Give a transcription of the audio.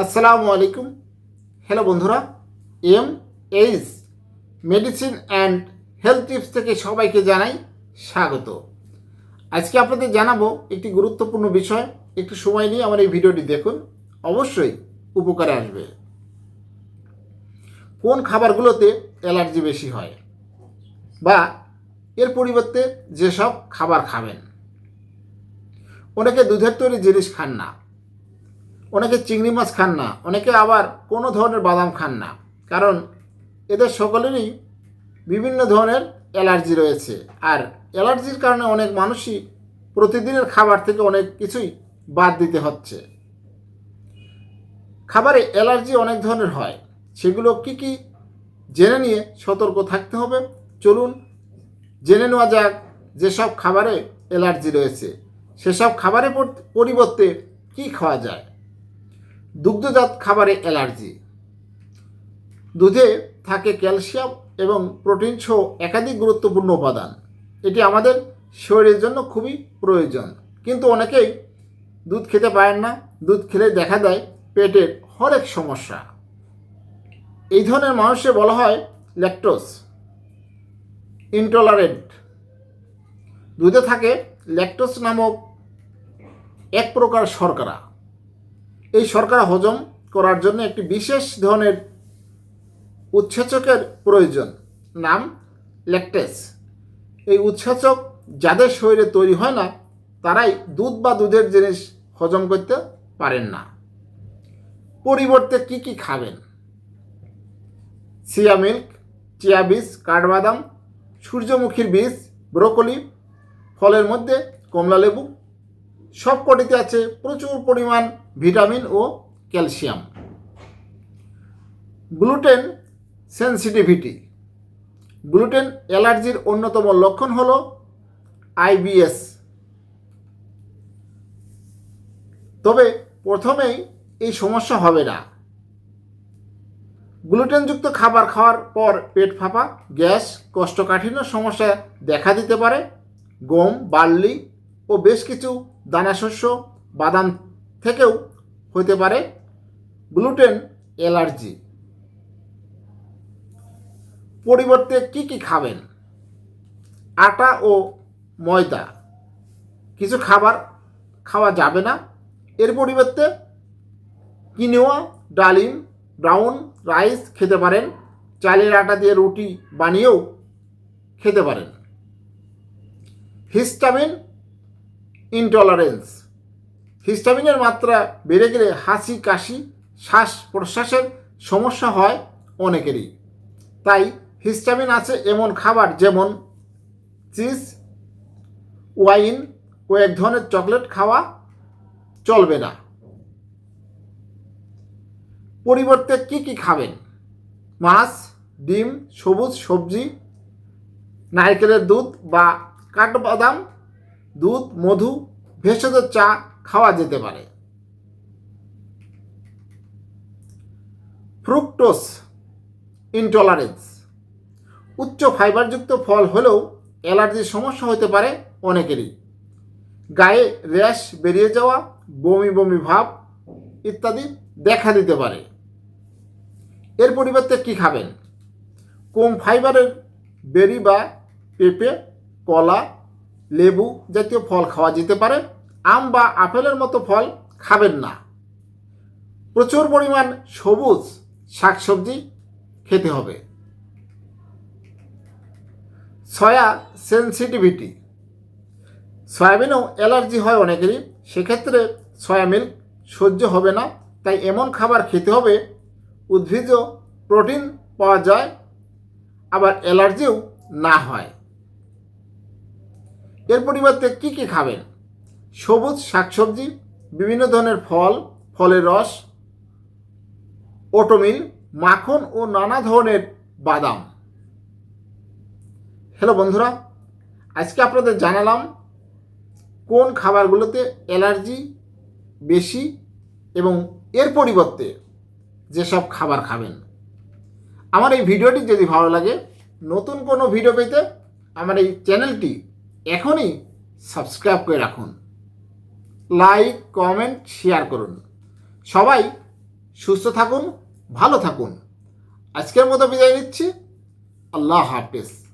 আসসালামু আলাইকুম। হ্যালো বন্ধুরা M H medicine and health tips থেকে সবাইকে জানাই স্বাগত। আজকে আপনাদের জানাব একটি গুরুত্বপূর্ণ বিষয়, একটু সময় নিয়ে আমার এই ভিডিওটি দেখুন, অবশ্যই উপকারে আসবে। কোন খাবারগুলোতে অ্যালার্জি বেশি হয় বা এর পরিবর্তে যেসব খাবার খাবেন? অনেকে দুধের তৈরি জিনিস খান না। অনেকে চিংড়ি মাছ খান না, অনেকে আবার কোনো ধরনের বাদাম খান না। কারণ এদের সকলেরই বিভিন্ন ধরনের অ্যালার্জি রয়েছে। আর অ্যালার্জির কারণে অনেক মানুষই প্রতিদিনের খাবার থেকে অনেক কিছুই বাদ দিতে হচ্ছে। খাবারে অ্যালার্জি অনেক ধরনের হয়। সেগুলো কি কি জেনে নিয়ে সতর্ক থাকতে হবে? চলুন জেনে নেওয়া যাক যেসব খাবারে অ্যালার্জি রয়েছে। সেসব খাবারের পর- পরিবর্তে কি খাওয়া যায়? দুগ্ধজাত খাবারে অ্যালার্জি। দুধে থাকে ক্যালসিয়াম এবং প্রোটিন সহ একাধিক গুরুত্বপূর্ণ উপাদান। এটি আমাদের শরীরের জন্য খুবই প্রয়োজন। কিন্তু অনেকেই দুধ খেতে পারেন না। দুধ খেলে দেখা দেয় পেটের হরেক সমস্যা। এই ধরনের মানুষে বলা হয় ল্যাকটোস ইনটলারেন্ট। দুধে থাকে ল্যাকটোস নামক এক প্রকার শর্করা। এই শর্করা হজম করার জন্য একটি বিশেষ ধরনের উৎসেচকের প্রয়োজন, নাম ল্যাকটেস। এই উৎসেচক যাদের শরীরে তৈরি হয় না, তারাই দুধ বা দুধের জিনিস হজম করতে পারেন না। পরিবর্তে কি কি খাবেন? চিয়া মিল্ক, চিয়া বীজ, কাঠবাদাম, সূর্যমুখীর বীজ, ব্রোকলি, ফলের মধ্যে কমলা লেবু সব কটিতে আছে প্রচুর পরিমাণ ভিটামিন ও ক্যালসিয়াম। Gluten sensitivity. গ্লুটেন অ্যালার্জির অন্যতম লক্ষণ হল আইবিএস তবে প্রথমেই এই সমস্যা হবে না। গ্লুটেনযুক্ত খাবার খাওয়ার পর পেট ফাঁপা, গ্যাস, কষ্টকাঠিন্য সমস্যা দেখা দিতে পারে, গম, বার্লি ও বেশ কিছু দানাশস্য বাদাম থেকেও হতে পারে গ্লুটেন অ্যালার্জি। পরিবর্তে কি কি খাবেন? আটা ও ময়দা। কিছু খাবার খাওয়া যাবে না। এর পরিবর্তে কিনোয়া, ডালিম, ব্রাউন রাইস খেতে পারেন। চালের আটা দিয়ে রুটি বানিয়েও খেতে পারেন। হিস্টামিন ইনটলারেন্স হিস্টামিনের মাত্রা বেড়ে গেলে হাসি, কাশি, শ্বাস প্রশ্বাসের সমস্যা হয় অনেকেরই। তাই হিস্টামিন আছে এমন খাবার যেমন চিজ, ওয়াইন ও এক ধরনের চকলেট খাওয়া চলবে না। পরিবর্তে কি কি খাবেন? মাছ, ডিম, সবুজ সবজি, নারকেলের দুধ বা কাঠবাদাম দুধ, মধু, ভেষজ, চা খাওয়া যেতে পারে। Fructose intolerance. উচ্চ ফাইবারযুক্ত ফল হলেও অ্যালার্জির সমস্যা হতে পারে অনেকেরই। গায়ে র্যাশ বেরিয়ে যাওয়া, বমি বমি ভাব ইত্যাদি দেখা দিতে পারে। এর পরিবর্তে কি খাবেন? কম ফাইবারের বেরি বা পেঁপে, কলা লেবু জাতীয় ফল খাওয়া যেতে পারে। আম বা আপেলের মতো ফল খাবেন না। প্রচুর পরিমাণ সবুজ শাকসবজি খেতে হবে। Soya sensitivity. সয়াবিনেও অ্যালার্জি হয় অনেকেরই। সেক্ষেত্রে সয়া মিল্ক সহ্য হবে না, তাই এমন খাবার খেতে হবে। উদ্ভিজ্জ প্রোটিন পাওয়া যায়, আবার অ্যালার্জিও না হয়। এর পরিবর্তে কি কি খাবেন? সবুজ শাকসবজি, বিভিন্ন ধরনের ফল, ফলের রস, ওটোমিল, মাখন ও নানা ধরনের বাদাম। হ্যালো বন্ধুরা, আজকে আপনাদের জানালাম কোন খাবারগুলোতে অ্যালার্জি বেশি এবং এর পরিবর্তে যেসব খাবার খাবেন। আমার এই ভিডিওটি যদি ভালো লাগে, নতুন কোনো ভিডিও পেতে আমার এই চ্যানেলটি এখনই সাবস্ক্রাইব করে রাখুন। লাইক, কমেন্ট, শেয়ার করুন। সবাই সুস্থ থাকুন, ভালো থাকুন। আজকের মতো বিদায় নিচ্ছি। আল্লাহ হাফেজ।